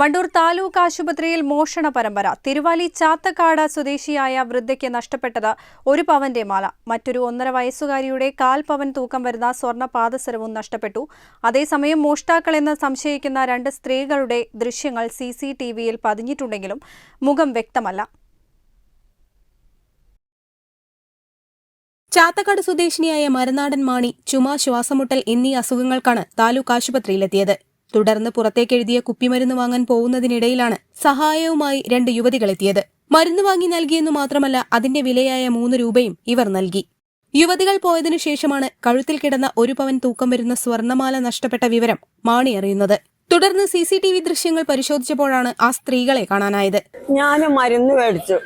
Wandoor taluk ആശുപത്രിയിൽ മോഷണ പരമ്പര. തിരുവാലി ചാത്തക്കാട് സ്വദേശിയായ വൃദ്ധയ്ക്ക് നഷ്ടപ്പെട്ടത് ഒരു പവന്റെ മാല. മറ്റൊരു ഒന്നര വയസ്സുകാരിയുടെ കാൽ പവൻ തൂക്കം വരുന്ന സ്വർണ പാദസരവും നഷ്ടപ്പെട്ടു. അതേസമയം മോഷ്ടാക്കളെന്ന് സംശയിക്കുന്ന രണ്ട് സ്ത്രീകളുടെ ദൃശ്യങ്ങൾ സി സി ടി വിയിൽ പതിഞ്ഞിട്ടുണ്ടെങ്കിലും മുഖം വ്യക്തമല്ല. ചാത്തക്കാട് സ്വദേശിനിയായ മരനാടൻ മാണി ചുമ ശ്വാസമുട്ടൽ എന്നീ അസുഖങ്ങൾക്കാണ് താലൂക്ക് ആശുപത്രിയിലെത്തിയത്. തുടർന്ന് പുറത്തേക്കെഴുതിയ കുപ്പിമരുന്ന് വാങ്ങാൻ പോകുന്നതിനിടയിലാണ് സഹായവുമായി രണ്ട് യുവതികളെത്തിയത്. മരുന്ന് വാങ്ങി നൽകിയെന്നു മാത്രമല്ല അതിന്റെ വിലയായ മൂന്ന് രൂപയും ഇവർ നൽകി. യുവതികൾ പോയതിനു ശേഷമാണ് കഴുത്തിൽ കിടന്ന ഒരു പവൻ തൂക്കം വരുന്ന സ്വർണമാല നഷ്ടപ്പെട്ട വിവരം മാണി അറിയുന്നത്. തുടർന്ന് സി സി ടി വി ദൃശ്യങ്ങൾ പരിശോധിച്ചപ്പോഴാണ് ആ സ്ത്രീകളെ കാണാനായത്. ഞാൻ മരുന്ന് മേടിച്ചു.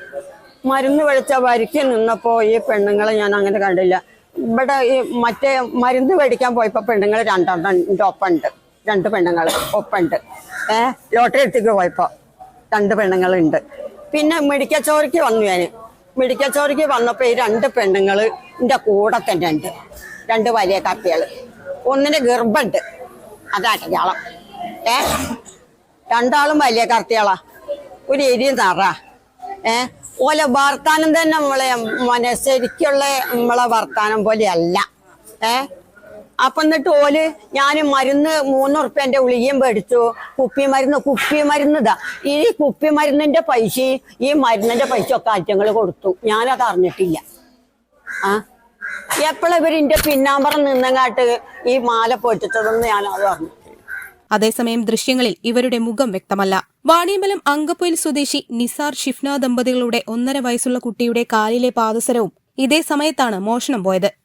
മരുന്ന് മേടിച്ച വരിക്ക് നിന്നപ്പോ ഈ പെണ്ണുങ്ങളെ ഞാൻ അങ്ങനെ കണ്ടില്ല. ഇവിടെ ഈ മറ്റേ മരുന്ന് മേടിക്കാൻ പോയപ്പോ പെണ്ണുങ്ങൾ രണ്ടെണ്ണം എന്റെ ഒപ്പമുണ്ട് രണ്ട് പെണ്ണുങ്ങൾ ഒപ്പുണ്ട് ഏ ലോട്ടറി എടുത്തേക്ക് പോയപ്പോ രണ്ട് പെണ്ണുങ്ങളുണ്ട്. പിന്നെ മെഡിക്കൽ ചോറിക്ക് വന്നു ഞാൻ മെഡിക്കൽ ചോറിക്ക് വന്നപ്പോ ഈ രണ്ട് പെണ്ണുങ്ങൾ എന്റെ കൂടെ തന്നെ ഉണ്ട്. രണ്ട് വലിയ കാപ്പികൾ ഒന്നിന് ഗർഭമുണ്ട് അതടയാളം ഏ രണ്ടാളും വലിയ കർത്തിയാളാ ഒരു എരി നിറ ഏ ഓലെ വർത്താനം തന്നെ നമ്മളെ മനസ്സരിക്കുള്ള നമ്മളെ വർത്താനം പോലെയല്ല. ഏ അപ്പൊ എന്നിട്ട് ഓൽ ഞാൻ മരുന്ന് മൂന്ന് ഉറുപ്പ്യന്റെ ഉളിയും മേടിച്ചു. കുപ്പി മരുന്ന് കുപ്പി മരുന്ന് ഈ കുപ്പി മരുന്നിന്റെ പൈസ ഈ മരുന്നിന്റെ പൈസ ഒക്കെ ആറ്റങ്ങൾ കൊടുത്തു. ഞാനത് അറിഞ്ഞിട്ടില്ല. ആ? എപ്പോഴും ഇവരിന്റെ പിന്നാമ്പറം നിന്നങ്ങാട്ട് ഈ മാല പൊട്ടിച്ചതെന്ന് ഞാൻ അത് പറഞ്ഞു അതേസമയം ദൃശ്യങ്ങളിൽ ഇവരുടെ മുഖം വ്യക്തമല്ല. വാണിയമ്പലം അങ്കപ്പൊയിൽ സ്വദേശി നിസാർ ഷിഫ്ന ദമ്പതികളുടെ ഒന്നര വയസ്സുള്ള കുട്ടിയുടെ കാലിലെ പാദസരവും ഇതേ സമയത്താണ് മോഷണം പോയത്.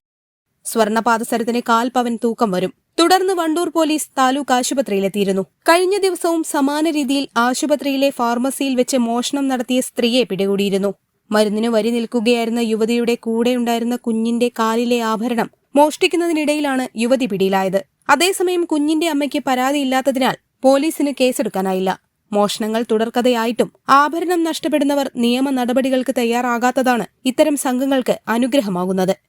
സ്വർണ കാൽപവൻ കാൽ പവൻ തൂക്കം വരും. തുടർന്ന് വണ്ടൂർ പോലീസ് താലൂക്ക് ആശുപത്രിയിലെത്തിയിരുന്നു. കഴിഞ്ഞ ദിവസവും സമാന രീതിയിൽ ആശുപത്രിയിലെ ഫാർമസിയിൽ വെച്ച് മോഷണം നടത്തിയ സ്ത്രീയെ പിടികൂടിയിരുന്നു. മരുന്നിന് വരി നിൽക്കുകയായിരുന്ന യുവതിയുടെ കൂടെയുണ്ടായിരുന്ന കുഞ്ഞിന്റെ കാലിലെ ആഭരണം മോഷ്ടിക്കുന്നതിനിടയിലാണ് യുവതി പിടിയിലായത്. അതേസമയം കുഞ്ഞിന്റെ അമ്മയ്ക്ക് പരാതിയില്ലാത്തതിനാൽ പോലീസിന് കേസെടുക്കാനായില്ല. മോഷണങ്ങൾ തുടർക്കഥയായിട്ടും ആഭരണം നഷ്ടപ്പെടുന്നവർ നിയമ നടപടികൾക്ക് തയ്യാറാകാത്തതാണ് ഇത്തരം സംഘങ്ങൾക്ക് അനുഗ്രഹമാകുന്നത്.